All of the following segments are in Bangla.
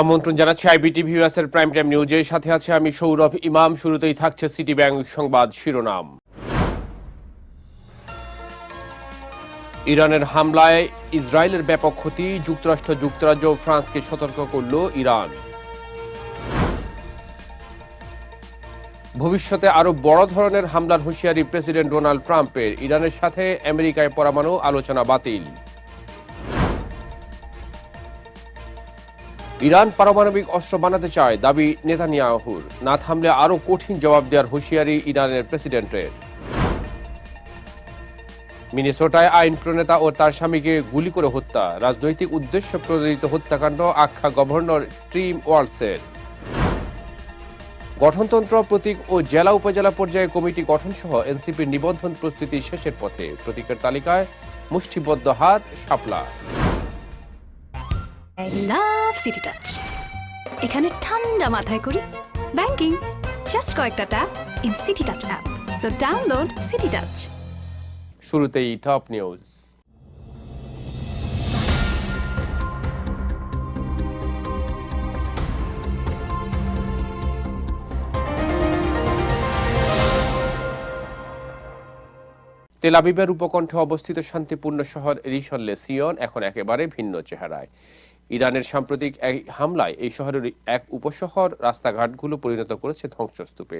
আমন্ত্রণ জানাচ্ছি আইবিটিভি এর প্রাইম টাইম নিউজে। সাথে আছে আমি সৌরভ ইমাম। শুরুতেই থাকছে সিটি ব্যাংক সংবাদ শিরোনাম। ইরানের হামলায় ইসরায়েলের ব্যাপক ক্ষতি, যুক্তরাষ্ট্র, যুক্তরাজ্য ও ফ্রান্সকে সতর্ক করল ইরান। ভবিষ্যতে আরও বড় ধরনের হামলার হুঁশিয়ারি প্রেসিডেন্ট ডোনাল্ড ট্রাম্পের। ইরানের সাথে আমেরিকায় পরমাণু আলোচনা বাতিল। ইরান পারমাণবিক অস্ত্র বানাতে চায় দাবি নেতানিয়াহুর। না থামলে আরও কঠিন জবাব দেওয়ার হুঁশিয়ারি ইরানের প্রেসিডেন্টের। মিনেসোটায় আইন প্রণেতা ও তার স্বামীকে গুলি করে হত্যা। রাজনৈতিক উদ্দেশ্য প্রণোদিত হত্যাকাণ্ড আখ্যা গভর্নর ট্রিম ওয়ার্লসের। গঠনতন্ত্র, প্রতীক ও জেলা উপজেলা পর্যায়ে কমিটি গঠন সহ এনসিপির নিবন্ধন প্রস্তুতি শেষের পথে। প্রতীকের তালিকায় মুষ্টিবদ্ধ হাত, শাপলা। আই লাভ সিটি টাচ এখানে ঠান্ডা মাথায় করি ব্যাংকিং জাস্ট কয়েকটা tap in City Touch app so download City Touch শুরুতেই টপ নিউজ তেল আবিবের উপকণ্ঠে অবস্থিত শান্তিপূর্ণ শহর রিসল্লে সিয়ন এখন একেবারে ভিন্ন চেহারায়। ইরানের সাম্প্রতিক এই হামলায় এই শহরের এক উপশহর রাস্তাঘাটগুলো পরিণত করেছে ধ্বংসস্তূপে।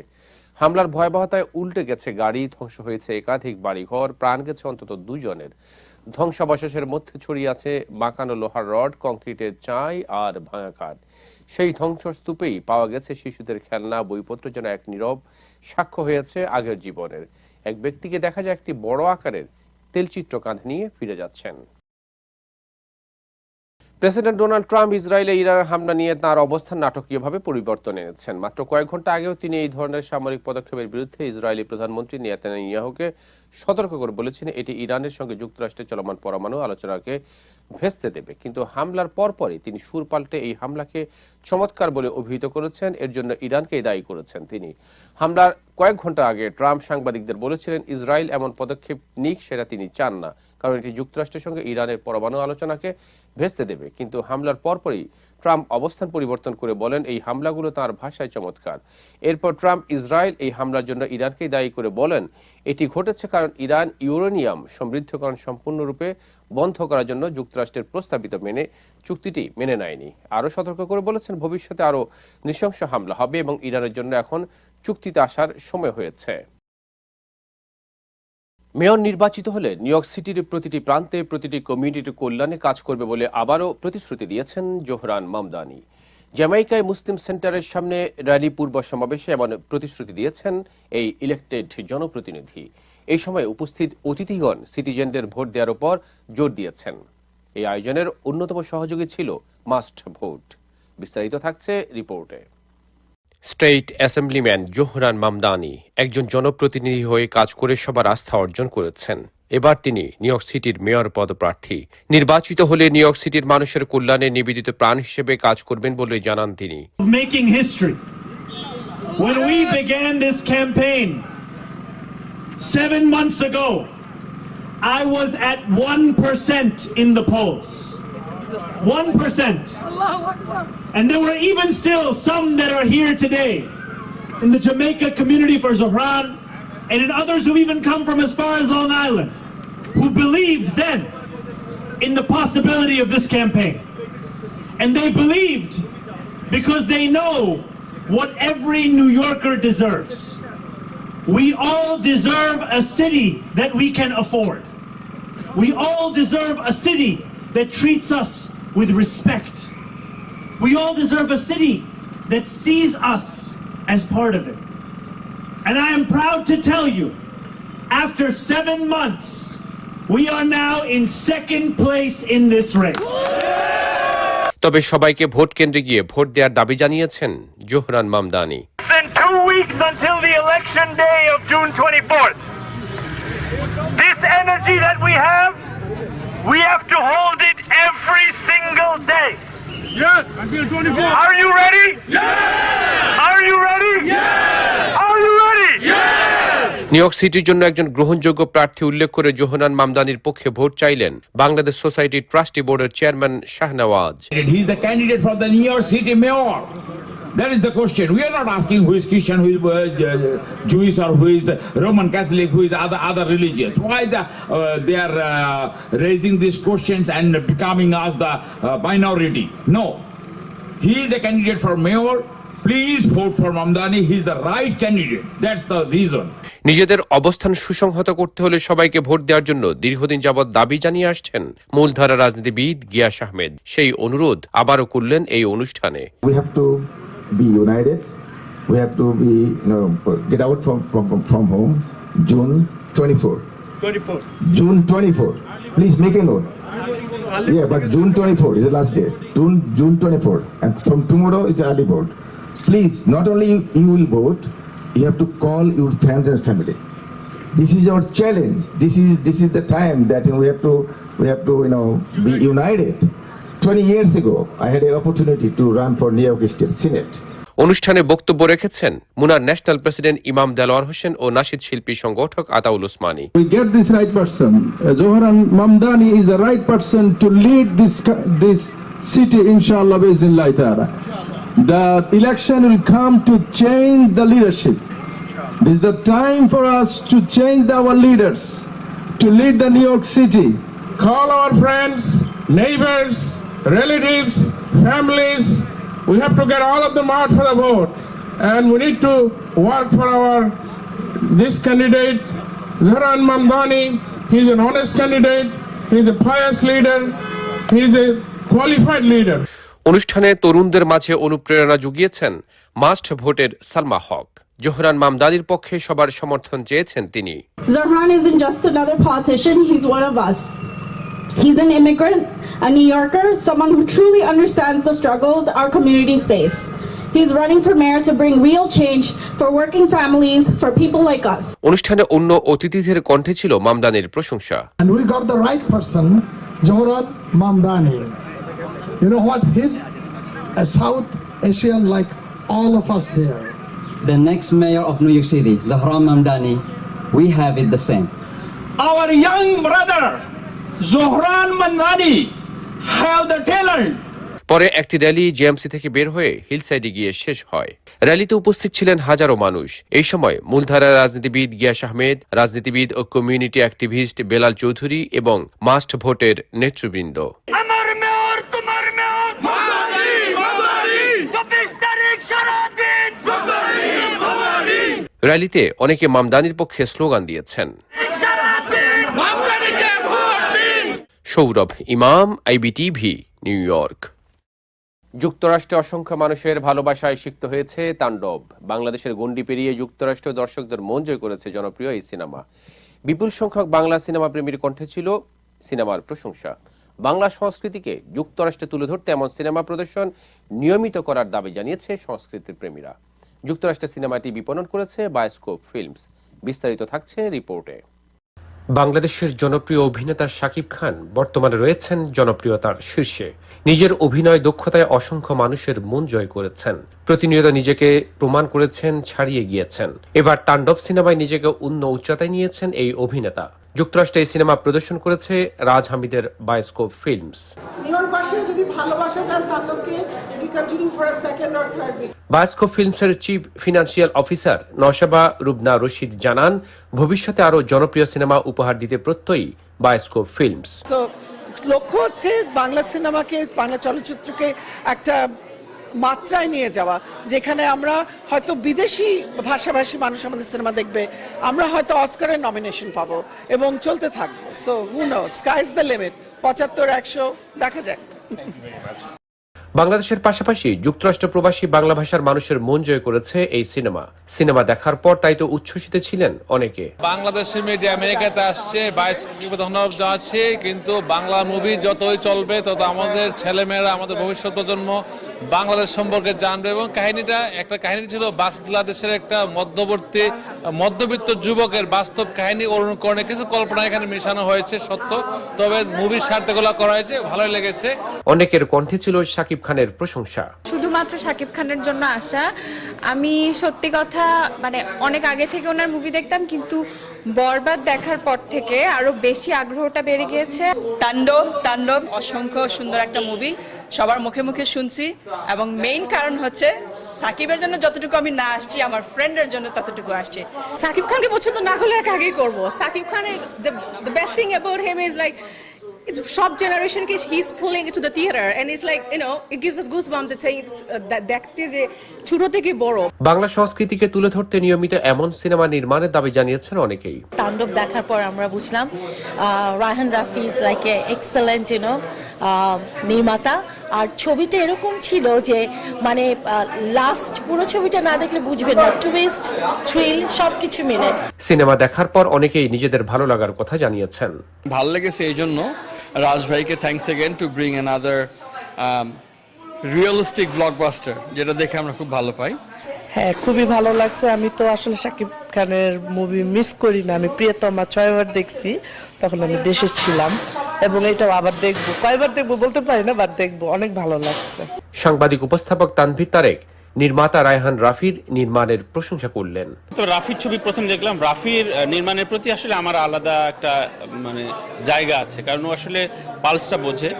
হামলার ভয়াবহতায় উল্টে গেছে গাড়ি, ধ্বংস হয়েছে একাধিক বাড়িঘর, প্রাণ গেছে অন্তত দুজনের। ধ্বংসাবশেষের মধ্যে ছড়িয়ে আছে বাঁকানো লোহার রড, কংক্রিটের চাই আর ভাঙা কাঠ। সেই ধ্বংসস্তূপেই পাওয়া গেছে শিশুদের খেলনা, বইপত্র যেন এক নীরব সাক্ষ্য হয়েছে আগের জীবনের। এক ব্যক্তিকে দেখা যায় একটি বড় আকারের তেলচিত্র কাঁধে নিয়ে ফিরে যাচ্ছেন। প্রেসিডেন্ট ডোনাল্ড ট্রাম্প ইসরায়েলে ইরানের হামলা নিয়ে তার অবস্থান নাটকীয়ভাবে পরিবর্তন এনেছেন। মাত্র কয়েক ঘণ্টা আগেও তিনি এই ধরনের সামরিক পদক্ষেপের বিরুদ্ধে ইসরায়েলি প্রধানমন্ত্রী নেতানিয়াহুকে সতর্ক করে বলেছেন, এটি ইরানের সঙ্গে যুক্তরাষ্ট্রের চলমান পরমাণু আলোচনাকে ভেস্তে দেবে। কিন্তু হামলার পরপরই তিনি সুর পাল্টে এই হামলাকে চমৎকার বলে অভিহিত করেছেন, এর জন্য ইরানকেই দায়ী করেছেন তিনি। হামলার কয়েক ঘণ্টা আগে ট্রাম্প সাংবাদিকদের বলেছিলেন, ইসরায়েল এমন পদক্ষেপ নিক সেটা তিনি চান না, কারণ এটি যুক্তরাষ্ট্রের সঙ্গে ইরানের পরমাণু আলোচনাকে ভেস্তে দেবে। কিন্তু হামলার পরপরই ট্রাম্প অবস্থান পরিবর্তন করে বলেন, এই হামলাগুলো তার ভাষায় চমৎকার। এরপর ট্রাম্প ইসরায়েল এই হামলার জন্য ইরানকেই দায়ী করে বলেন, এটি ঘটেছে কারণ ইরান ইউরেনিয়াম সমৃদ্ধকরণ সম্পূর্ণরূপে বন্ধ করার জন্য যুক্তরাষ্ট্রের প্রস্তাবিত মেনে চুক্তিটি মেনে নেয়নি। আরও সতর্ক করে বলেছেন, ভবিষ্যতে আরও নৃশংস হামলা হবে এবং ইরানের জন্য এখন চুক্তিতে আসার সময় হয়েছে। মেয়র নির্বাচিত হলে নিউ ইয়র্ক সিটির প্রতিটি প্রান্তে প্রতিটি কমিউনিটির কল্যাণে কাজ করবে বলে আবারও প্রতিশ্রুতি দিয়েছেন জোহরান মামদানি। জ্যামাইকায় মুসলিম সেন্টারের সামনে র্যালি পূর্ব সমাবেশে এমন প্রতিশ্রুতি দিয়েছেন এই ইলেকটেড জনপ্রতিনিধি। এই সময় উপস্থিত অতিথিগণ সিটিজেনদের ভোট দেওয়ার উপর জোর দিয়েছেন। এই আয়োজনের অন্যতম সহযোগী ছিল মাস্ট ভোট। বিস্তারিত থাকছে রিপোর্টে। স্টেট অ্যাসেম্বলিম্যান জোহরান মামদানি একজন জনপ্রতিনিধি হয়ে কাজ করে সবার আস্থা অর্জন করেছেন এবার তিনি নিউ ইয়র্ক সিটির মেয়র পদপ্রার্থী নির্বাচিত হলে নিউ ইয়র্ক সিটির মানুষের কল্যাণে নিবেদিত প্রাণ হিসেবে কাজ করবেন বলে জানান তিনি. When we began this campaign seven months ago, I was at 1% in the polls. 1%. And there were even still some that are here today in the Jamaica community for Zohran and in others who even come from as far as Long Island who believed then in the possibility of this campaign. And they believed because they know what every New Yorker deserves. We all deserve a city that we can afford. We all deserve a city that treats us with respect. We all deserve a city that sees us as part of it. And I am proud to tell you, after seven months, we are now in second place in this race. তবে সবাইকে ভোট কেন্দ্রে গিয়ে ভোট দেওয়ার দাবি জানিয়েছেন Zohran Mamdani than two weeks until the election day of June 24th. This energy that we have, we have to hold it every single day. Yes, until 24. Are you ready? Yes! Are you ready? Yes! Are you ready? Yes! New York সিটির জন্য একজন গ্রহণযোগ্য প্রার্থী উল্লেখ করে জোহনান মামদানির পক্ষে ভোট চাইলেন বাংলাদেশ সোসাইটি ট্রাস্টি বোর্ডের chairman Shahnawaz He's the candidate for the New York City mayor. That is the question. We are not asking who is Christian, who is uh, Jewish, or who is Roman Catholic, who is other other religions. Why the, uh, they are uh, raising these questions and becoming us the uh, minority? No, he is a candidate for mayor. Please vote for Mamdani. He is the right candidate. That's the reason. নিজেদের অবস্থান সুসংহত করতে হলে সবাইকে ভোট দেওয়ার জন্য দীর্ঘদিন যাবৎ দাবি জানিয়ে আসছেন মূলধারা রাজনীতিবিদ গিয়াস আহমেদ সেই অনুরোধ আবারও করলেন এই অনুষ্ঠানে we have to be united. We have to be, you know, get out from, from, from, from home June 24. 24. June 24. Please make a note. Yeah, but June 24 is the last day. June, June 24. And from tomorrow is early vote. Please, not only you, you will vote, you have to call your friends and family. This is our challenge. This is this is the time that you know, we have to we have to you know be united. 20 years ago, I had an opportunity to run for New York State Senate. অনুষ্ঠানে বক্তব্য রেখেছেন মুনার ন্যাশনাল প্রেসিডেন্ট ইমাম দেলোয়ার হোসেন ও নাশিদ শিল্পী সংগঠক Ataul get this right person. Uh, Zohran Mamdani is the right person to lead this co- this city, inshallah, bismillah ta'ala. The election will come to change the leadership. This is the time for us to change our leaders, to lead the New York City. Call our friends, neighbors, relatives, families. We have to get all of them out for the vote. And we need to work for our this candidate, Zahran Mamdani. He's an honest candidate. He's a pious leader. He's a qualified leader. অনুষ্ঠানে তরুণদের মাঝে অনুপ্রেরণা জুগিয়েছেন মাস্ট ভোটের সালমা হক জোহরান মামদানির পক্ষে সবার সমর্থন চেয়েছেন তিনি Zarhan isn't just another politician, he's one of us. He's an immigrant, a New Yorker, someone who truly understands the struggles our communities face. He's running for mayor to bring real change for working families, for people like us. অনুষ্ঠানে অন্য অতিথিদের কণ্ঠে ছিল মামদানির প্রশংসা And we got the right person, Joran Mamdani. You know what? He's a South Asian like all of us here. The next mayor of New York City, Zahran Mamdani, we have it the same. Our young brother, Zohran Mandani, পরে একটি র্যালি জেএমসি থেকে বের হয়ে হিলসাইডে গিয়ে শেষ হয়। র্যালিতে উপস্থিত ছিলেন হাজারো মানুষ। এই সময় মূলধারার রাজনীতিবিদ গিয়াস আহমেদ রাজনীতিবিদ ও কমিউনিটি অ্যাক্টিভিস্ট বেলাল চৌধুরী এবং মাস্ট ভোটের নেতৃবৃন্দ। আমার মেয়র তোমার মেয়র। মাদানি মাদানি 24 তারিখ সারা দিন মাদানি র্যালিতে অনেকে মামদানির পক্ষে স্লোগান দিয়েছেন সারা দিন মাদানিকে ভোট দিন সৌরভ, ইমাম, আইবিটিভি, নিউ ইয়র্ক। যুক্তরাষ্ট্রে অসংখ্য মানুষের ভালোবাসায় সিক্ত হয়েছে তাণ্ডব। বাংলাদেশের গণ্ডি পেরিয়ে যুক্তরাষ্ট্র দর্শকদের মন জয় করেছে জনপ্রিয় এই সিনেমা। বিপুল সংখ্যক বাংলা সিনেমা প্রেমীর কণ্ঠে ছিল সিনেমার প্রশংসা। বাংলা সংস্কৃতিকে যুক্তরাষ্ট্রে তুলে ধরতে এমন সিনেমা প্রদর্শন নিয়মিত করার দাবি জানিয়েছে সংস্কৃতির প্রেমীরা। যুক্তরাষ্ট্রে সিনেমাটি বিপণন করেছে বায়োস্কোপ ফিল্মস। বিস্তারিত থাকছে রিপোর্টে। বাংলাদেশের জনপ্রিয় অভিনেতা শাকিব খান বর্তমানে রয়েছেন জনপ্রিয়তার শীর্ষে। নিজের অভিনয় দক্ষতায় অসংখ্য মানুষের মন জয় করেছেন। প্রতিনিয়ত নিজেকে প্রমাণ করেছেন, ছাড়িয়ে গিয়েছেন। এবার তাণ্ডব সিনেমায় নিজেকে অন্য উচ্চতায় নিয়েছেন এই অভিনেতা। যুক্তরাষ্ট্রে এই সিনেমা প্রদর্শন করেছে রাজ হামিদের বায়োস্কোপ ফিল্মস। নিউ ইয়র্কবাসীরা যদি ভালোবাসা দেন তাণ্ডবকে it continue for a second or third week ফিল্মসের chief financial officer Nashaba Rubna Rashid জানান ভবিষ্যতে আরও জনপ্রিয় সিনেমা উপহার দিতে প্রত্যয়ী বায়োস্কোপ ফিল্মস লক্ষ্য হচ্ছে বাংলা সিনেমাকে বাংলা চলচ্চিত্রকে একটা মাত্রায় নিয়ে যাওয়া যেখানে আমরা হয়তো বিদেশি ভাষাভাষী মানুষ আমাদের সিনেমা দেখবে আমরা হয়তো অস্কারের নমিনেশন পাবো এবং চলতে থাকব। So who know sky's the limit পঁচাত্তর একশো দেখা যাক। বাংলাদেশের পাশাপাশি যুক্তরাষ্ট্র প্রবাসী বাংলা ভাষার মানুষের মন জয় করেছে এই সিনেমা। সিনেমা দেখার পর তাই তো উচ্ছ্বসিত ছিলেন অনেকে। বাংলাদেশি মিডিয়া আমেরিকাতে আসছে বাইশকে ধন্যবাদ জানাচ্ছি কিন্তু বাংলা মুভি যতই চলবে, তত আমাদের ছেলেমেয়েরা, আমাদের ভবিষ্যৎ প্রজন্ম বাংলাদেশ সম্পর্কে জানবে এবং কাহিনীটা একটা কাহিনী ছিল বাংলাদেশের একটা মধ্যবর্তী মধ্যবিত্ত যুবকের বাস্তব কাহিনী অনুকরণে কিছু কল্পনা এখানে মেশানো হয়েছে সত্য। তবে মুভির স্বার্থগুলো করা হয়েছে ভালোই লেগেছে। অনেকের কণ্ঠে ছিল শাকিব খানের প্রশংসা। শুধুমাত্র শাকিব খানের জন্য আসা আমি সত্যি কথা মানে অনেক আগে থেকে ওনার মুভি দেখতাম কিন্তু বরবাদ দেখার পর থেকে আরও বেশি আগ্রহটা বেড়ে গিয়েছে। তাণ্ডব তাণ্ডব অসংখ্য সুন্দর একটা মুভি সবার মুখে মুখে শুনছি এবং মেইন কারণ হচ্ছে সাকিবের জন্য যতটুকু আমি না আসছি আমার ফ্রেন্ডের জন্য ততটুকু আসছি। সাকিব খানকে পছন্দ না হলে এক আগেই করব। সাকিব খানের the best thing about him is like সব জেনারেশনকে he is pulling to the theatre and is like you know it gives us goose bump to say দেখতে যে ছোট থেকে বড়। বাংলা সংস্কৃতিকে তুলে ধরতে নিয়মিত এমন সিনেমা নির্মাণের দাবি জানিয়েছেন অনেকেই। তাণ্ডব দেখার পর আমরা বুঝলাম Raihan Rafi is like a excellent you know নির্মাতা। আর ছবিটা এরকম ছিল যে মানে লাস্ট পুরো ছবিটা না দেখলে বুঝবেন না টুইস্ট থ্রিল সব কিছু মিলে। সিনেমা দেখার পর অনেকেই নিজেদের ভালো লাগার কথা জানিয়েছেন। ভালো লেগেছে এই জন্য। রাজ ভাইকে thanks again to bring another realistic blockbuster যেটা দেখে আমরা খুব ভালো পাই। হ্যাঁ খুবই ভালো লাগছে। আমি তো আসলে শাকিব খানের মুভি মিস করি না। আমি প্রিয়তমা ছয়বার দেখছি তখন আমি দেশে ছিলাম। এবং এটাও আবার দেখব। কয়বার দেখব বলতে পারি না বাট দেখব। অনেক ভালো লাগছে। সাংবাদিক উপস্থাপক তানভীর তারেক নির্মাতা রায়হান রাফির নির্মাণের প্রশংসা করলেন। তো রাফির ছবি প্রথম দেখলাম। রাফির নির্মাণের প্রতি আসলে আমার আলাদা একটা মানে জায়গা আছে। কারণ ও আসলে পালসটা বোঝে।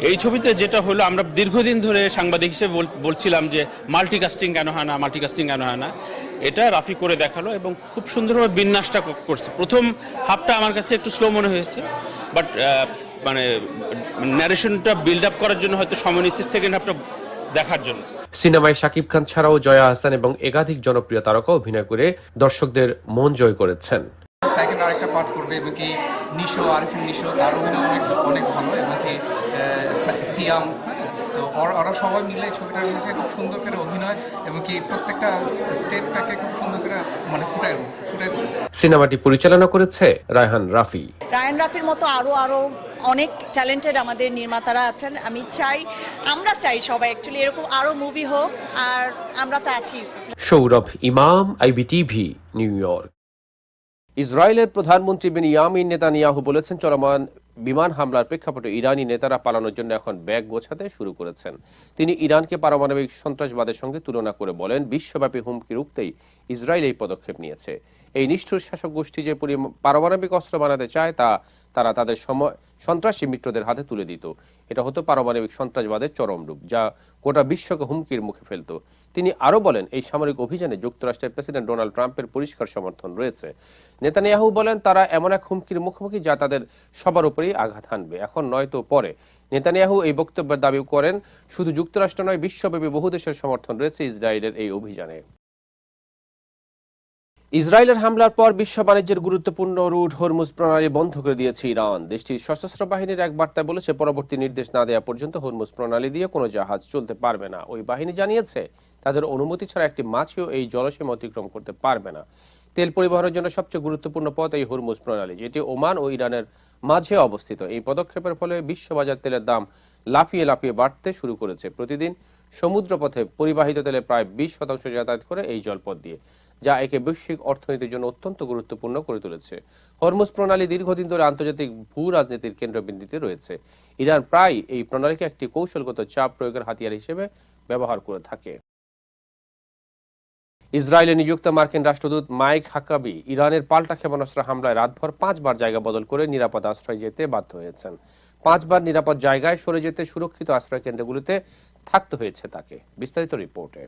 এই ছবিতে যেটা হলো আমরা দীর্ঘদিন ধরে সাংবাদিক হিসেবে বল- বলছিলাম যে মাল্টিকাস্টিং কেন হয় না মাল্টিকাস্টিং কেন হয় না। এটা রাফি করে দেখাল এবং খুব সুন্দরভাবে বিন্যাসটা করছে। প্রথম হাফটা আমার কাছে একটু স্লো মনে হয়েছে বাট মানে ন্যারেশনটা বিল্ড আপ করার জন্য হয়তো সময় নিচ্ছে সেকেন্ড হাফটা দেখার জন্য। সিনেমায় শাকিব খান ছাড়াও জয়া হাসান এবং একাধিক জনপ্রিয় তারকা অভিনয় করে দর্শকদের মন জয় করেছেন। সেকেন্ড আরেকটা পার্ট করবে এবং কি নিশো আরিফিন নিশো তার অভিনয় অনেক অনেক ভালো এবং কি সিয়াম তো ওরা সবাই মিলে ছবিটার মধ্যে খুব সুন্দর করে অভিনয় এবং কি প্রত্যেকটা স্টেপটাকে খুব সুন্দর করে মানে ফুটাই ফুটাই সিনেমাটি পরিচালনা করেছে রায়হান রাফি। রায়ন রাফির মতো আরও আরও অনেক ট্যালেন্টেড আমাদের নির্মাতারা আছেন। আমি চাই, আমরা চাই সবাই অ্যাকচুয়ালি এরকম আরও মুভি হোক, আর আমরা তো আছি। সৌরভ ইমাম আইবিটিভি নিউ ইয়র্ক ইসরায়েলের প্রধানমন্ত্রী বেনিয়ামিন নেতানিয়াহু বলেছেন, চলমান বিমান হামলার প্রেক্ষাপটে ইরানি নেতারা পালানোর জন্য এখন ব্যাগ গোছাতে শুরু করেছেন। তিনি ইরানকে পারমাণবিক সন্ত্রাসবাদের সঙ্গে তুলনা করে বলেন, বিশ্বব্যাপী হুমকি রুখতেই ইসরায়েল এই পদক্ষেপ নিয়েছে। এই নিষ্ঠুর শাসক গোষ্ঠী যে পরি- পারমাণবিক অস্ত্র বানাতে চায় তা তারা তাদের সময় সন্ত্রাসী মিত্রদের হাতে তুলে দিত। এটা হতো পারমাণবিক সন্ত্রাসবাদের চরম রূপ, যা গোটা বিশ্বকে হুমকির মুখে ফেলত। তিনি আরও বলেন, এই সামরিক অভিযানে যুক্তরাষ্ট্রের প্রেসিডেন্ট ডোনাল্ড ট্রাম্পের পরিষ্কার সমর্থন রয়েছে। নেতানিয়াহু বলেন, তারা এমন এক হুমকির মুখোমুখি যা তাদের সবার উপরেই আঘাত হানবে। এখন নয়তো পরে। নেতানিয়াহু এই বক্তব্যের দাবি করেন, শুধু যুক্তরাষ্ট্র নয়, বিশ্বব্যাপী বহু দেশের সমর্থন রয়েছে ইসরায়েলের এই অভিযানে। ইসরায়েলের হামলার পর বিশ্ব বাণিজ্যের গুরুত্বপূর্ণ রুট হরমুজ প্রণালী বন্ধ করে দিয়েছে ইরান। দেশটির সশস্ত্র বাহিনীর এক বার্তায় বলেছে, পরবর্তী নির্দেশ না দেওয়া পর্যন্ত হরমুজ প্রণালী দিয়ে কোনো জাহাজ চলতে পারবে না। ওই বাহিনী জানিয়েছে, তাদের অনুমতি ছাড়া একটি মাছিও এই জলসীমা অতিক্রম করতে পারবে না। তেল পরিবহনের জন্য সবচেয়ে গুরুত্বপূর্ণ পথ এই হরমুজ প্রণালী, যেটি ওমান ও ইরানের মাঝে অবস্থিত। এই পদক্ষেপের ফলে বিশ্ববাজার তেলের দাম লাফিয়ে লাফিয়ে বাড়তে শুরু করেছে। প্রতিদিন সমুদ্রপথে পরিবাহিত তেলে প্রায় বিশ শতাংশ যাতায়াত করে এই জলপথ দিয়ে, যা একে বৈশ্বিক অর্থনীতির জন্য অত্যন্ত গুরুত্বপূর্ণ করে তুলেছে। হরমুজ প্রণালী দীর্ঘদিন ধরে আন্তর্জাতিক ভূ রাজনীতির কেন্দ্রবিন্দুতে রয়েছে। ইরান প্রায় এই প্রণালীকে একটি কৌশলগত চাপ প্রয়োগের হাতিয়ার হিসেবে ব্যবহার করে থাকে। ইসরায়েলে নিযুক্ত মার্কিন রাষ্ট্রদূত মাইক হাকাবি ইরানের পাল্টা ক্ষেপণাস্ত্র হামলায় রাতভর পাঁচবার জায়গা বদল করে নিরাপদ আশ্রয় যেতে বাধ্য হয়েছেন। পাঁচবার নিরাপদ জায়গায় সরে যেতে সুরক্ষিত আশ্রয় কেন্দ্রগুলিতে থাকতে হয়েছে তাকে। বিস্তারিত রিপোর্টে।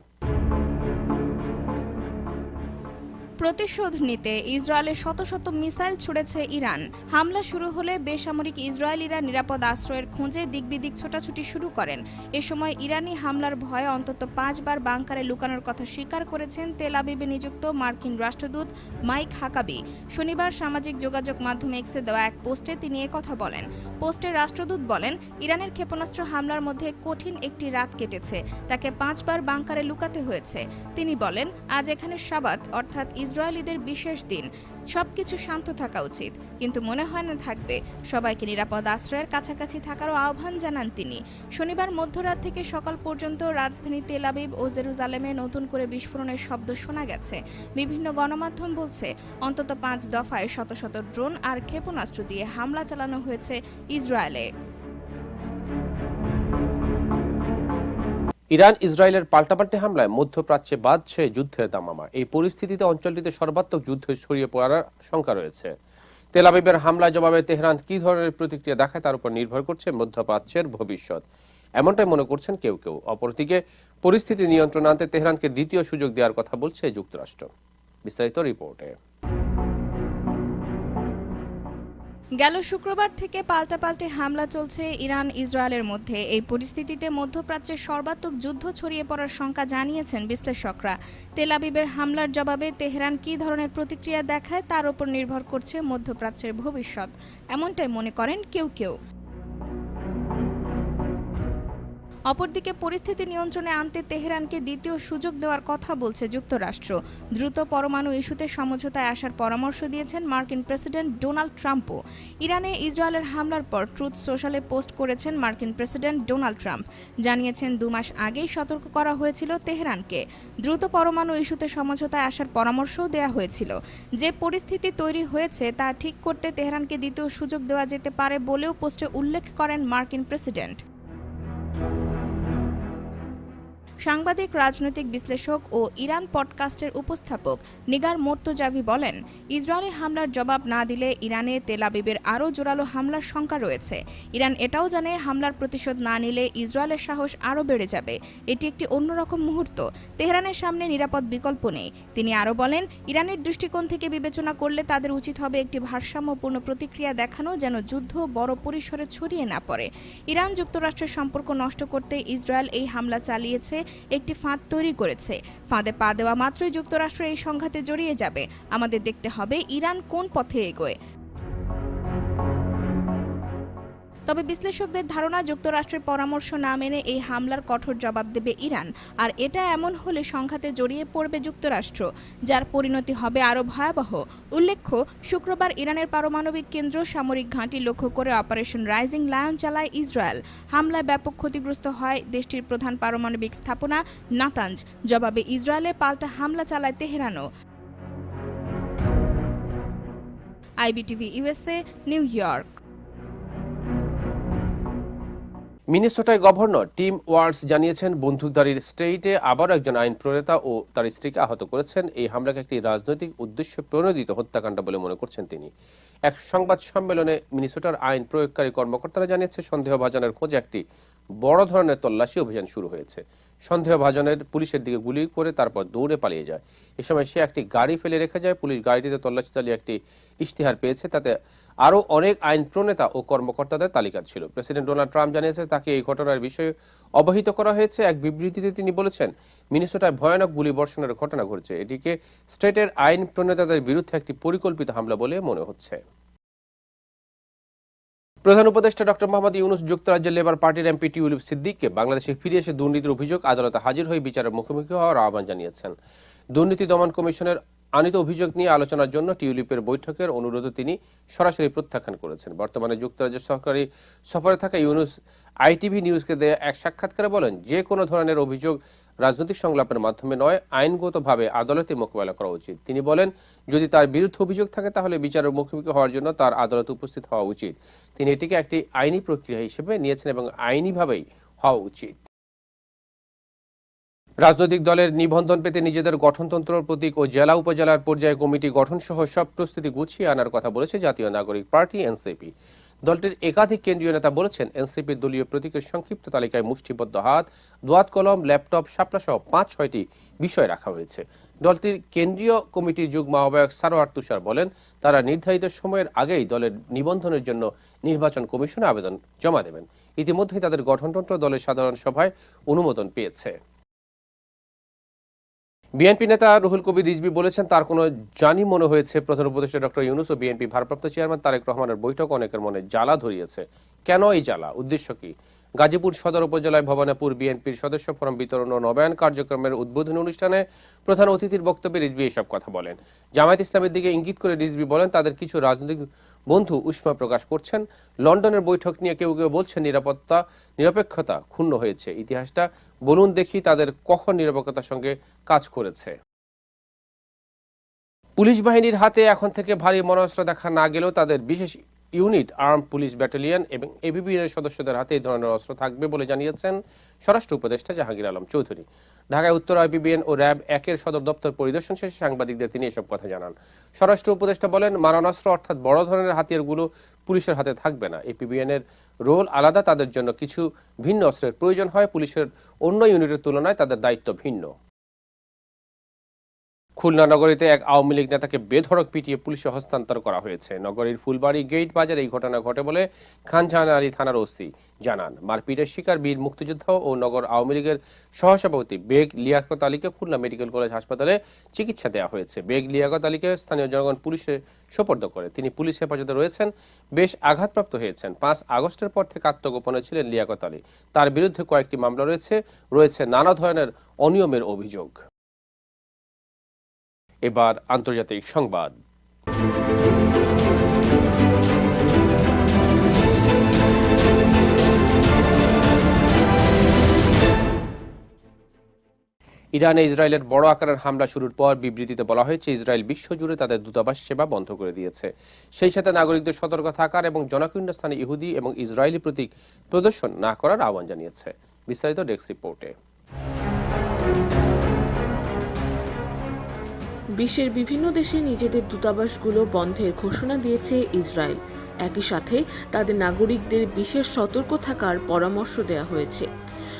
প্রতিশোধ নিতে ইসরায়েলের শত শত মিসাইল ছুড়েছে ইরান। হামলা শুরু হলে বেসামরিক ইসরায়েলিরা নিরাপদ আশ্রয়ের খোঁজে দিকবিদিক ছোটাছুটি শুরু করেন। এ সময় ইরানি হামলার ভয়ে অন্তত পাঁচবার বাংকারে লুকানোর কথা স্বীকার করেছেন তেল আবিবে নিযুক্ত মার্কিন রাষ্ট্রদূত মাইক হাকাবি। শনিবার সামাজিক যোগাযোগ মাধ্যমে এক্সে দেওয়া এক পোস্টে তিনি কথা বলেন। পোস্টে রাষ্ট্রদূত বলেন, ইরানের ক্ষেপণাস্ত্র হামলার মধ্যে কঠিন একটি রাত কেটেছে। তাকে পাঁচবার বাংকারে লুকাতে হয়েছে। তিনি বলেন, আজ এখানে সাবাত, অর্থাৎ ইসরায়েলিদের বিশেষ দিন। সবকিছু শান্ত থাকা উচিত, কিন্তু মনে হয় না থাকবে। সবাইকে নিরাপদ আশ্রয়ের কাছাকাছি থাকারও আহ্বান জানান তিনি। শনিবার মধ্যরাত থেকে সকাল পর্যন্ত রাজধানী তেল আবিব ও জেরুজালেমে নতুন করে বিস্ফোরণের শব্দ শোনা গেছে। বিভিন্ন গণমাধ্যম বলছে, অন্তত পাঁচ দফায় শত শত ড্রোন আর ক্ষেপণাস্ত্র দিয়ে হামলা চালানো হয়েছে ইসরায়েলে। ইরান, ইসরায়েলের পাল্টাপাল্টি হামলায় মধ্যপ্রাচ্যে বাঁধছে যুদ্ধের দামামা। এই পরিস্থিতিতে অঞ্চলটিতে সর্বাত্মক যুদ্ধ ছড়িয়ে পড়ার শঙ্কা রয়েছে। তেল আবিবের হামলায় জবাবে তেহরান কী ধরনের প্রতিক্রিয়া দেখায় তার উপর নির্ভর করছে মধ্যপ্রাচ্যের ভবিষ্যৎ। এমনটাই মনে করছেন কেউ কেউ। অপরদিকে, পরিস্থিতি নিয়ন্ত্রণ আনতে তেহরানকে দ্বিতীয় সুযোগ দেওয়ার কথা বলছে যুক্তরাষ্ট্র। বিস্তারিত রিপোর্টে। গেল শুক্রবার থেকে পাল্টাপাল্টি হামলা চলছে ইরান ইসরায়েলের মধ্যে। এই পরিস্থিতিতে মধ্যপ্রাচ্যে সর্বাত্মক যুদ্ধ ছড়িয়ে পড়ার শঙ্কা জানিয়েছেন বিশ্লেষকরা। তেলাবিবের হামলার জবাবে তেহরান কী ধরনের প্রতিক্রিয়া দেখায় তার উপর নির্ভর করছে মধ্যপ্রাচ্যের ভবিষ্যৎ। এমনটাই মনে করেন কেউ কেউ। অপরদিকে পরিস্থিতি নিয়ন্ত্রণে আনতে তেহরানকে দ্বিতীয় সুযোগ দেওয়ার কথা বলছে যুক্তরাষ্ট্র। দ্রুত পরমাণু ইস্যুতে সমঝোতায় আসার পরামর্শ দিয়েছেন মার্কিন প্রেসিডেন্ট ডোনাল্ড ট্রাম্পও। ইরানে ইসরায়েলের হামলার পর ট্রুথ সোশ্যালে পোস্ট করেছেন মার্কিন প্রেসিডেন্ট ডোনাল্ড ট্রাম্প। জানিয়েছেন দু মাস আগেই সতর্ক করা হয়েছিল তেহরানকে। দ্রুত পরমাণু ইস্যুতে সমঝোতায় আসার পরামর্শও দেওয়া হয়েছিল। যে পরিস্থিতি তৈরি হয়েছে তা ঠিক করতে তেহরানকে দ্বিতীয় সুযোগ দেওয়া যেতে পারে বলেও পোস্টে উল্লেখ করেন মার্কিন প্রেসিডেন্ট। সাংবাদিক, রাজনৈতিক বিশ্লেষক ও ইরান পডকাস্টের উপস্থাপক নিগার মোর্তজাভি বলেন, ইসরায়েলি হামলার জবাব না দিলে ইরানে তেলাবিবের আরও জোরালো হামলার শঙ্কা রয়েছে। ইরান এটাও জানে হামলার প্রতিশোধ না নিলে ইসরায়েলের সাহস আরও বেড়ে যাবে। এটি একটি অন্যরকম মুহূর্ত। তেহরানের সামনে নিরাপদ বিকল্প নেই। তিনি আরও বলেন, ইরানের দৃষ্টিকোণ থেকে বিবেচনা করলে তাদের উচিত হবে একটি ভারসাম্যপূর্ণ প্রতিক্রিয়া দেখানো যেন যুদ্ধ বড় পরিসরে ছড়িয়ে না পড়ে। ইরান যুক্তরাষ্ট্রের সম্পর্ক নষ্ট করতে ইসরায়েল এই হামলা চালিয়েছে একটি ফাঁদ তৈরি করেছে। ফাঁদে পা দেওয়া মাত্রই যুক্তরাষ্ট্র এই সংঘাতে জড়িয়ে যাবে। আমাদের দেখতে হবে ইরান কোন পথে এগোয়। তবে বিশ্লেষকদের ধারণা, যুক্তরাষ্ট্রের পরামর্শ না মেনে এই হামলার কঠোর জবাব দেবে ইরান। আর এটা এমন হলে সংঘাতে জড়িয়ে পড়বে যুক্তরাষ্ট্র, যার পরিণতি হবে আরও ভয়াবহ। উল্লেখ্য, শুক্রবার ইরানের পারমাণবিক কেন্দ্র সামরিক ঘাঁটি লক্ষ্য করে অপারেশন রাইজিং লায়ন চালায় ইসরায়েল। হামলায় ব্যাপক ক্ষতিগ্রস্ত হয় দেশটির প্রধান পারমাণবিক স্থাপনা নাতাঞ্জ, জবাবে ইসরায়েলে পাল্টা হামলা চালায় তেহরানও। IBTV USA New York. মিনেসোটায় governor Tim Walz জানিয়েছেন বন্দুকধারীর স্টেটে আবার একজন আইন প্রণেতা ও তার স্ত্রীকে আহত করেছেন। এই হামলাকে একটি রাজনৈতিক উদ্দেশ্য প্রণোদিত হত্যাকাণ্ড বলে মনে করছেন তিনি। এক সংবাদ সম্মেলনে মিনিসোটার আইন প্রয়োগকারী কর্মকর্তারা জানিয়েছে, সন্দেহভাজনের খোঁজে একটি বড় ধরনের তল্লাশি অভিযান শুরু হয়েছে। সন্দেহভাজনের পুলিশের দিকে গুলি করে তারপর দৌড়ে পালিয়ে যায়। এ সময় সে একটি গাড়ি ফেলে রেখে যায়। পুলিশ গাড়িটিতে তল্লাশি চালিয়ে একটি ইশতেহার পেয়েছে। তাতে আরও অনেক আইন প্রণেতা ও কর্মকর্তাদের তালিকা ছিল। প্রেসিডেন্ট ডোনাল্ড ট্রাম্প জানিয়েছে তাকে এই ঘটনার বিষয়ে অবহিত করা হয়েছে। এক বিবৃতিতে তিনি বলেছেন, মিনিসোটায় ভয়ানক গুলি বর্ষণের ঘটনা ঘটছে। এটিকে স্টেটের আইন প্রণেতাদের বিরুদ্ধে একটি পরিকল্পিত হামলা বলে মনে হচ্ছে। প্রধান উপদেষ্টা ডক্টর মোহাম্মদ ইউনুস যুক্তরাজ্যের লেবার পার্টির এমপি টিউলিপ সিদ্দিককে বাংলাদেশে ফিরে এসে দুর্নীতির অভিযোগ আদালতে হাজির হয়ে বিচারের মুখোমুখি হওয়ার আহ্বান জানিয়েছেন। দুর্নীতি দমন কমিশনের আনিত অভিযোগ নিয়ে আলোচনার জন্য টিউলিপের বৈঠকের অনুরোধও তিনি সরাসরি প্রত্যাখ্যান করেছেন। বর্তমানে যুক্তরাজ্যের সরকারি সফরে থাকা ইউনুস আইটিভি নিউজকে দেয়া এক সাক্ষাৎকারে বলেন, যে কোনো ধরনের অভিযোগ রাজনৈতিক সংলাপের মাধ্যমে নয়, আইনগতভাবে আদালতে মোকাবেলা করা উচিত। তিনি বলেন, যদি তার বিরুদ্ধে অভিযোগ থাকে, তাহলে বিচারের মুখোমুখি হওয়ার জন্য তার আদালতে উপস্থিত হওয়া উচিত। তিনি এটিকে একটি আইনি প্রক্রিয়া হিসেবে নিয়েছেন এবং আইনিভাবেই হওয়া উচিত। রাজনৈতিক দলের নিবন্ধন পেতে নিজেদের গঠনতন্ত্র প্রতীক ও জেলা উপজেলার পর্যায়ে কমিটি গঠন সহ সব প্রস্তুতি গুছিয়ে আনার কথা বলেছে জাতীয় নাগরিক পার্টি, এনসিপি। দলটির একাধিক কেন্দ্রীয় নেতা বলেছেন, এনসিপির দলীয় প্রতীকের সংক্ষিপ্ত তালিকায় মুষ্টিবদ্ধ হাত, দোয়াত কলম, ল্যাপটপ, শাপলা সহ পাঁচ, ছয়টি বিষয় রাখা হয়েছে। দলটির কেন্দ্রীয় কমিটির যুগ্ম আহ্বায়ক সারোয়ার তুষার বলেন, তারা নির্ধারিত সময়ের আগেই দলের নিবন্ধনের জন্য নির্বাচন কমিশনে আবেদন জমা দেবেন। ইতিমধ্যেই তাদের গঠনতন্ত্র দলের সাধারণ সভায় অনুমোদন পেয়েছে। বিএনপি নেতা রুহুল কবির রিজবি বলেছেন, তার কোনো জানি মনে হয়েছে। প্রধান উপদেষ্টা ডক্টর ইউনুস ও বিএনপি ভারপ্রাপ্ত চেয়ারম্যান তারেক রহমানের বৈঠক অনেকের মনে জ্বালা ধরিয়েছে। কেন এই জ্বালা? উদ্দেশ্য কি? গাজীপুর সদর উপজেলায় ভবানাপুর বিএনপির সদস্য ফরম বিতরণ ও নবায়ন কার্যক্রমের উদ্বোধনী অনুষ্ঠানে প্রধান অতিথির বক্তব্যে রিজভি এসব কথা বলেন। জামায়াত ইসলামের দিকে ইঙ্গিত করে রিজবি বলেন, তাদের কিছু রাজনৈতিক বন্ধু উষ্মা প্রকাশ করছেন। লন্ডনের বৈঠক নিয়ে কেউ কেউ বলছেন, নিরাপত্তা, নিরপেক্ষতা ক্ষুণ্ণ হয়েছে। ইতিহাসটা বলুন দেখি তাদের কখন নিরপেক্ষতার সঙ্গে কাজ করেছে। পুলিশ বাহিনীর হাতে এখন থেকে ভারী মনস্ত্র দেখা না গেলেও তাদের বিশেষ ইউনিট আর্ম পুলিশ ব্যাটালিয়ন এবং এবিবিএর সদস্যদের হাতে এই ধরনের অস্ত্র থাকবে বলে জানিয়েছেন স্বরাষ্ট্র উপদেষ্টা জাহাঙ্গীর আলম চৌধুরী। ঢাকায় উত্তর আইবিবিএন ও র্যাব একের সদর দপ্তর পরিদর্শন শেষে সাংবাদিকদের তিনি এসব কথা জানান। স্বরাষ্ট্র উপদেষ্টা বলেন মারণাস্ত্র অর্থাৎ বড় ধরনের হাতিয়ারগুলো পুলিশের হাতে থাকবে না। এপিবিএন এর রোল আলাদা, তাদের জন্য কিছু ভিন্ন অস্ত্রের প্রয়োজন হয়। পুলিশের অন্য ইউনিটের তুলনায় তাদের দায়িত্ব ভিন্ন। খুলনা নগরীতে এক আওয়ামী লীগ নেতাকে বেধড়ক পিটিয়ে পুলিশে হস্তান্তর করা হয়েছে। নগরীর ফুলবাড়ি গেট বাজারে এই ঘটনা ঘটে বলে খানজাহান আলী থানার ওসি জানান। মারপিটের শিকার বীর মুক্তিযোদ্ধা ও নগর আওয়ামী লীগের সহসভাপতি বেগ লিয়াকত আলীকে খুলনা মেডিকেল কলেজ হাসপাতালে চিকিৎসা দেওয়া হয়েছে। বেগ লিয়াকত আলীকে স্থানীয় জনগণ পুলিশে সোপর্দ করে। তিনি পুলিশ হেফাজতে রয়েছেন, বেশ আঘাতপ্রাপ্ত হয়েছেন। পাঁচ আগস্টের পর থেকে আত্মগোপনে ছিলেন লিয়াকত আলী। তার বিরুদ্ধে কয়েকটি মামলা রয়েছে রয়েছে নানা ধরনের অনিয়মের অভিযোগ। এবার আন্তর্জাতিক সংবাদ। ইরানে ইসরায়েলের বড় আকারের হামলা শুরুর পর বিবৃতিতে বলা হয়েছে, ইসরায়েল বিশ্বজুড়ে তাদের দূতাবাস সেবা বন্ধ করে দিয়েছে। সেই সাথে নাগরিকদের সতর্ক থাকার এবং জনকীর্ণ স্থানে ইহুদি এবং ইসরায়েলি প্রতীক প্রদর্শন না করার আহ্বান জানিয়েছে। বিস্তারিত ডেস্ক রিপোর্টে। বিশ্বের বিভিন্ন দেশে নিজেদের দূতাবাসগুলো বন্ধের ঘোষণা দিয়েছে ইসরায়েল। একই সাথে তাদের নাগরিকদের বিশেষ সতর্ক থাকার পরামর্শ দেওয়া হয়েছে।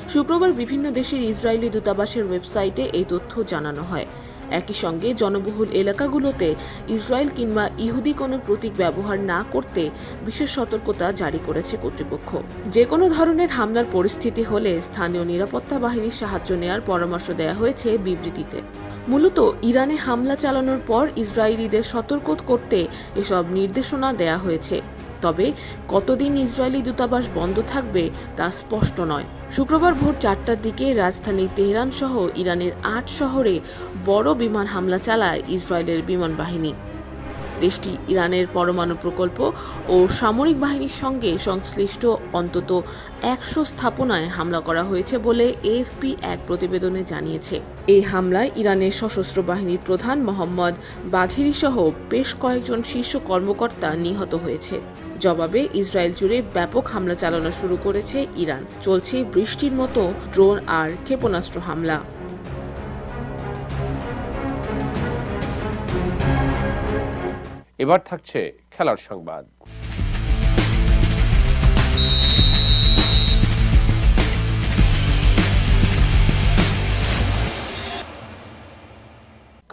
শুক্রবার বিভিন্ন দেশের ইসরায়েলি দূতাবাসের ওয়েবসাইটে এই তথ্য জানানো হয়। একই সঙ্গে জনবহুল এলাকাগুলোতে ইসরায়েল কিংবা ইহুদি কোনো প্রতীক ব্যবহার না করতে বিশেষ সতর্কতা জারি করেছে কর্তৃপক্ষ। যে কোনো ধরনের হামলার পরিস্থিতি হলে স্থানীয় নিরাপত্তা বাহিনীর সাহায্য নেওয়ার পরামর্শ দেওয়া হয়েছে বিবৃতিতে। মূলত ইরানে হামলা চালানোর পর ইসরায়েলিদের সতর্ক করতে এসব নির্দেশনা দেয়া হয়েছে। তবে কতদিন ইসরায়েলি দূতাবাস বন্ধ থাকবে তা স্পষ্ট নয়। শুক্রবার ভোর চারটার দিকে রাজধানী তেহরান সহ ইরানের আট শহরে বড় বিমান হামলা চালায় ইসরায়েলের বিমান বাহিনী। দেশটি ইরানের পরমাণু প্রকল্প ও সামরিক বাহিনীর সঙ্গে সংশ্লিষ্ট অন্তত একশো স্থাপনায় হামলা করা হয়েছে বলে এএফপি এক প্রতিবেদনে জানিয়েছে। এই হামলায় ইরানের সশস্ত্র বাহিনীর প্রধান মোহাম্মদ বাঘেরি সহ বেশ কয়েকজন শীর্ষ কর্মকর্তা নিহত হয়েছে। জবাবে ইসরায়েল জুড়ে ব্যাপক হামলা চালানো শুরু করেছে ইরান। চলছে বৃষ্টির মতো ড্রোন আর ক্ষেপণাস্ত্র হামলা। এবার থাকছে খেলার সংবাদ।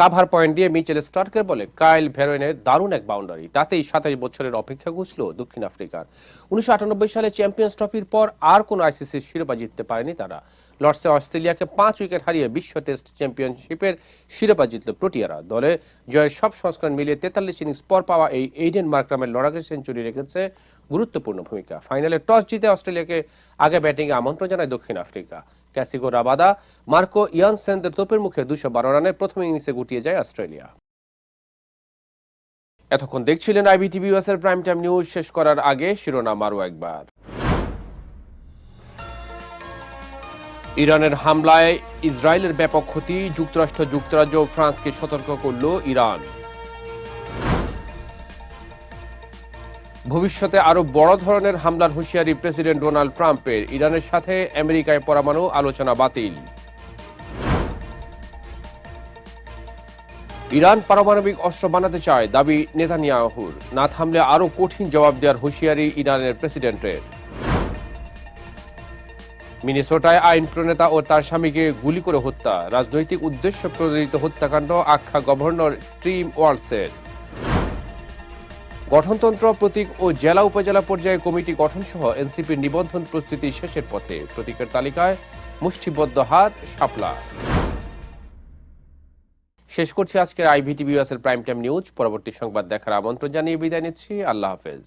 কাভার পয়েন্ট দিয়ে মিচেল স্টার্কের বলে কাইল ভেরোয়েনের দারুণ এক বাউন্ডারি। তাতেই সাতাশ বছরের অপেক্ষা ঘুষল দক্ষিণ আফ্রিকার। উনিশশো সালে চ্যাম্পিয়ন্স ট্রফির পর আর কোনো আইসিসির শিরোপা জিততে পারেনি তারা। লর্ডসে অস্ট্রেলিয়াকে পাঁচ উইকেট হারিয়ে বিশ্ব টেস্ট চ্যাম্পিয়নশিপের শিরোপা জিতল প্রোটিয়ারা। দলে জয়ের সব সংস্করণ মিলিয়ে তেতাল্লিশ ইনিংস পর পাওয়া এই এইডেন মার্করামের লড়াকে সেঞ্চুরি রেখেছে গুরুত্বপূর্ণ ভূমিকা। ফাইনালে টস জিতে অস্ট্রেলিয়াকে আগে ব্যাটিংয়ে আমন্ত্রণ জানায় দক্ষিণ আফ্রিকা। ক্যাসিগো রাবাদা, মার্কো ইয়ানসেনদের তোপের মুখে দুশো বারো রানের প্রথম ইনিংসে গুটিয়ে যায় অস্ট্রেলিয়া। এতক্ষণ দেখছিলেন আইবিটিভি ইউএসের প্রাইম টাইম নিউজ। শেষ করার আগে শিরোনাম আরও একবার। ইরানের হামলায় ইসরায়েলের ব্যাপক ক্ষতি, যুক্তরাষ্ট্র, যুক্তরাজ্য ও ফ্রান্সকে সতর্ক করল ইরান। ভবিষ্যতে আরও বড় ধরনের হামলার হুঁশিয়ারি প্রেসিডেন্ট ডোনাল্ড ট্রাম্পের। ইরানের সাথে আমেরিকায় পরমাণু আলোচনা বাতিল। ইরান পারমাণবিক অস্ত্র বানাতে চায় দাবি নেতানিয়াহুর। না থামলে আরও কঠিন জবাব দেওয়ার হুঁশিয়ারি ইরানের প্রেসিডেন্টের। মিনেসোটায় আইন প্রণেতা ও তার স্বামীকে গুলি করে হত্যা। রাজনৈতিক উদ্দেশ্য প্রণোদিত হত্যাকাণ্ড আখ্যা গভর্নর ট্রিম ওয়ার্লসের। গঠনতন্ত্র, প্রতীক ও জেলা উপজেলা পর্যায়ে কমিটি গঠন সহ এনসিপির নিবন্ধন প্রস্তুতি শেষের পথে। প্রতীকের তালিকায় মুষ্টিবদ্ধ হাত, শাপলা। শেষ করছি আজকের আইভিটিভি এর প্রাইম টাইম নিউজ পরবর্তী সংবাদ দেখার আমন্ত্রণ জানিয়ে বিদায় নিচ্ছি। আল্লাহ হাফেজ।